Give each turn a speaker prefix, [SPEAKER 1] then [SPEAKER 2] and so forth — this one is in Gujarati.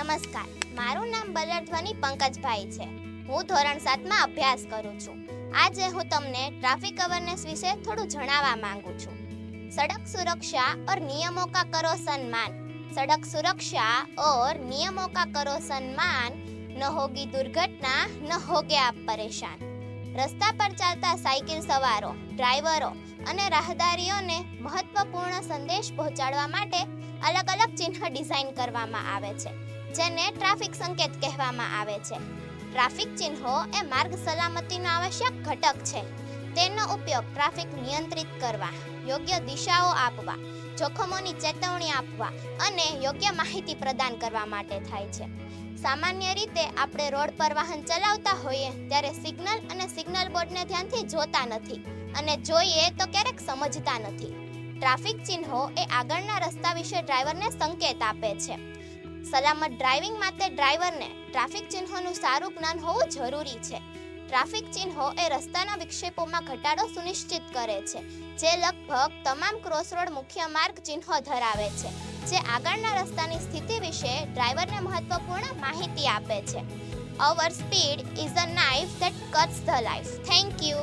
[SPEAKER 1] નમસ્કાર. મારું નામ બલરધ્વની પંકજભાઈ છે. હું ધોરણ સાતમાં અભ્યાસ કરું છું. આજે હું તમને ટ્રાફિક અવેરનેસ વિશે થોડું જણાવવા માંગુ છું. સડક સુરક્ષા ઓર નિયમો કા કરો સન્માન. સડક સુરક્ષા ઓર નિયમો કા કરો સન્માન ન હોગી દુર્ઘટના, ન હોગે આપ પરેશાન. રસ્તા પર ચાલતા સાયકલ સવારો, ડ્રાઈવરો અને રાહદારીઓને મહત્વપૂર્ણ સંદેશ પહોંચાડવા માટે અલગ અલગ ચિહ્ન ડિઝાઇન કરવામાં આવે છે. જેને ટ્રાફિક સંકેત કહેવામાં આવે છે. ટ્રાફિક ચિહ્નો એ માર્ગ સલામતીનો આવશ્યક ઘટક છે. તેનો ઉપયોગ ટ્રાફિક નિયંત્રિત કરવા, યોગ્ય દિશાઓ આપવા, જોખમોની ચેતવણી આપવા અને યોગ્ય માહિતી પ્રદાન કરવા માટે થાય છે. સામાન્ય રીતે આપણે રોડ પર વાહન ચલાવતા હોઈએ ત્યારે સિગ્નલ અને સિગ્નલ બોર્ડને ધ્યાનથી જોતા નથી અને જોઈએ તો ક્યારેક સમજતા નથી. ટ્રાફિક ચિહ્નો એ આગળના રસ્તા વિશે ડ્રાઈવરને સંકેત આપે છે. સલામત ડ્રાઇવિંગ માટે ડ્રાઈવરને ટ્રાફિક ચિહ્નોનું સારું જ્ઞાન હોવું જરૂરી છે. ટ્રાફિક ચિહ્નો એ રસ્તાના વિક્ષેપોમાં ઘટાડો સુનિશ્ચિત કરે છે, જે લગભગ તમામ ક્રોસરોડ મુખ્ય માર્ગ ચિહ્નો ધરાવે છે, જે આગળના રસ્તાની સ્થિતિ વિશે ડ્રાઈવરને મહત્વપૂર્ણ માહિતી આપે છે. Our speed is a knife that cuts the life thank you